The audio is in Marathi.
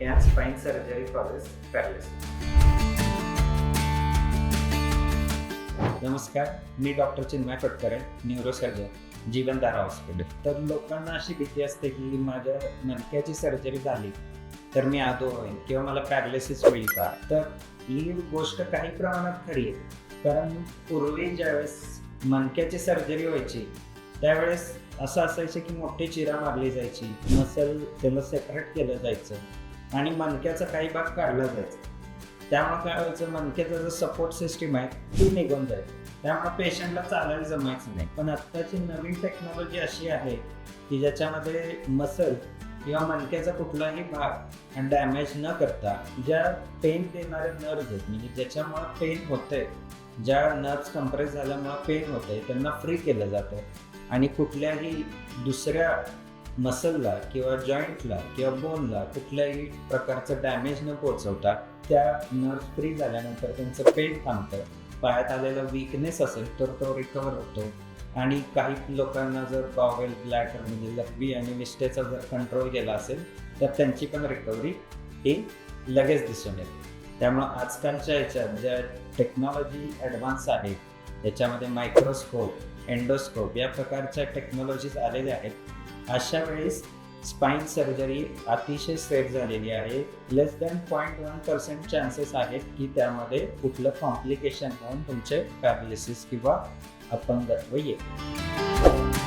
and spine surgery for his paralysis. नमस्कार मी doctor Chinmay Phatkare neurosurgeon Jeevandhara hospital तर लोकांना अशी भीती असते की माझ्या मणक्याची सर्जरी झाली तर मी आदो होईल किंवा मला पॅरालिसिस होईल का? तर ही गोष्ट काही प्रमाणात खरी आहे. कारण पूर्वी ज्यावेळेस मणक्याची सर्जरी व्हायची त्यावेळेस असं असायचं की मोठी चिरा मारली जायची मसल त्याला सेपरेट केलं जायचं. आणि मणक्याचा काही भाग काढला जायचा त्यामुळे काय व्हायचं मणक्याचा जो सपोर्ट सिस्टीम आहे ती निघून जायची त्यामुळे पेशंटला चालायला जमायचं नाही. पण आत्ताची नवीन टेक्नॉलॉजी अशी आहे की ज्याच्यामध्ये मसल किंवा मणक्याचा कुठलाही भाग डॅमेज न करता ज्या पेन देणारे नर्व्ह आहेत म्हणजे ज्याच्यामुळे पेन होतंय ज्या नर्व्स कंप्रेस झाल्यामुळे पेन होतंय त्यांना फ्री केलं जातं. आणि कुठल्याही दुसऱ्या मसलला किंवा जॉईंटला किंवा बोनला कुठल्याही प्रकारचं डॅमेज न पोचवता त्या नर्व्ह फ्री झाल्यानंतर त्यांचं पेन थांबतं. पायात आलेला विकनेस असेल तर तो रिकवर होतो. आणि काही लोकांना जर बावेल ब्लॅटर म्हणजे लकबी आणि विष्टेचा जर कंट्रोल केला असेल तर त्यांची पण रिकव्हरी ही लगेच दिसून येते. त्यामुळं आजकालच्या ह्याच्यात ज्या टेक्नॉलॉजी ॲडव्हान्स आहे त्याच्यामध्ये मायक्रोस्कोप एंडोस्कोप या प्रकारच्या टेक्नॉलॉजीज आलेल्या आहेत अशा वेळेस स्पाईन सर्जरी अतिशय सेफ झालेली आहे. Less than point one percent chances आहेत की त्यामध्ये कुठलं कॉम्प्लिकेशन होऊन तुमचे पॅरालिसिस किंवा अपंगत्व येईल.